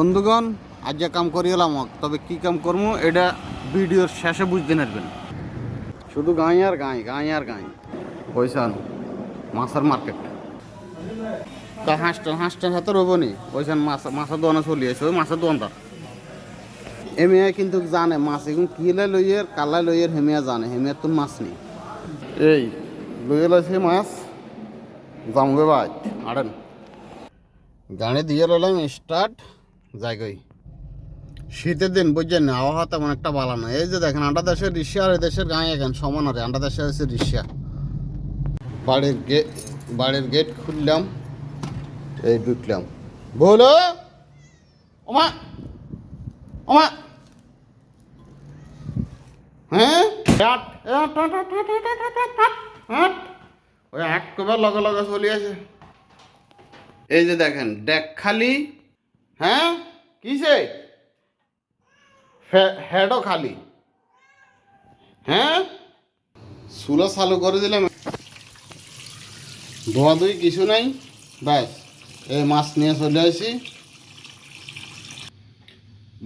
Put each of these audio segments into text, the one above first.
বন্ধুগণ, আজ যে কাম করি এলাম তবে কি কাম করব এটা ভিডিওর শেষে বুঝতে পারবেন। শুধু গাঁই আর গাঁই গাঁই আর গাঁই। পয়সা মাছের মার্কেট তা হাঁসটা হাঁসটার হাতে রবো নি, পয়সা মাছ মাছের দোকানে চলি আছে ওই মাছের দোকানদার হেমিয়া কিন্তু জানে, মাছ এখন কিলে লইয়ের কালাই লইয়ের হেমিয়া জানে হেমিয়ার তো মাছ নেই। এই লইয়ে লাইছে মাছ, জামগে ভাই আড়েন। গাড়ি দিয়ে রইলাম স্টার্ট জায়গায়। শীতের দিন বুঝছেন না আবহাওয়া তেমন একটা ভালো না। এই যে দেখেন আন্ডা দেশের রিক্সা আর দেশের গাঁয়ে এখান সমান আরে আন্ডা দেশে আছে রিক্সা। বাড়ির গেট বাড়ির গেট খুললাম এই ঢুকলাম। বলো ওমা! ওমা! হ্যাঁ? ওই এক কবার লগে লগে চলে আছে এই যে দেখেন ডেক খালি হ্যাঁ? কিসে? হেডও খালি। হ্যাঁ? চুলো চালু করে দিলাম। ধোয়া ধুই, কিছু নাই। ব্যাস, এই মাছ নিয়ে চলে আসি।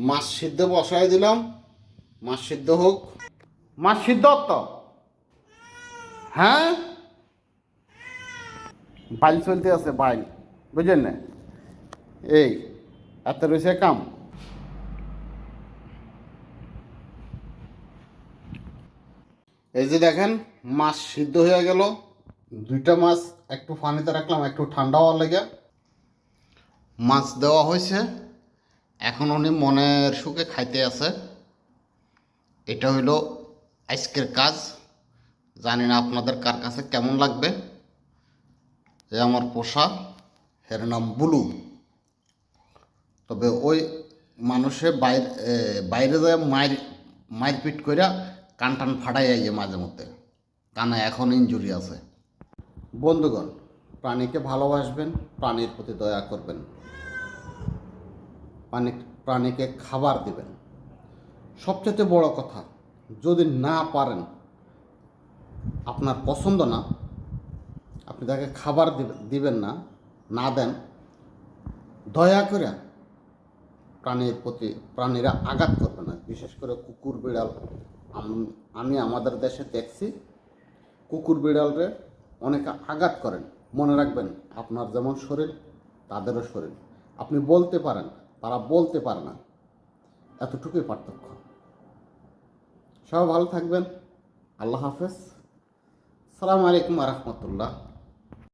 মাছ সিদ্ধ বসাই দিলাম। মাছ সিদ্ধ হোক। মাছ সিদ্ধ তো হ্যাঁ? বাইল চলতে আছে, বাইল। বুঝলেন না? এই এত রয়েছে কাম। এই যে দেখেন, মাছ সিদ্ধ হয়ে গেল। দুইটা মাছ, একটু পানিতে রাখলাম, একটু ঠান্ডা হওয়ার লেগে। মাছ দেওয়া হয়েছে। এখন উনি মনের সুখে খাইতে আছে। এটা হইল আজকের কাজ। জানি না আপনাদের কার কাছে কেমন লাগবে। এ আমার পোষা, এর নাম বুলু। তবে ওই মানুষে বাইরে বাইরে যায় মায়ের মারপিট কইরা কান টান ফাটাই যায় মাঝে মধ্যে। কানে এখন ইঞ্জুরি আছে। বন্ধুগণ, প্রাণীকে ভালোবাসবেন, প্রাণীর প্রতি দয়া করবেন। প্রাণী, প্রাণীকে খাবার দিবেন। সবচেয়ে বড় কথা, যদি না পারেন, আপনার পছন্দ না, আপনি তাকে খাবার দিবে- দিবেন না না দেন, দয়া করে প্রাণীর প্রতি, প্রাণীরা আঘাত করবে না। বিশেষ করে কুকুর, বিড়াল। আম- আমি আমাদের দেশে দেখছি, কুকুর, বিড়ালরে অনেকে আঘাত করেন। মনে রাখবেন, আপনার যেমন শরীর, তাদেরও শরীর। আপনি বলতে পারেন, তারা বলতে পারে না। এতটুকুই পার্থক্য। সবাই ভালো থাকবেন। আল্লাহ হাফেজ। সালামু আলাইকুম রহমতুল্লাহ।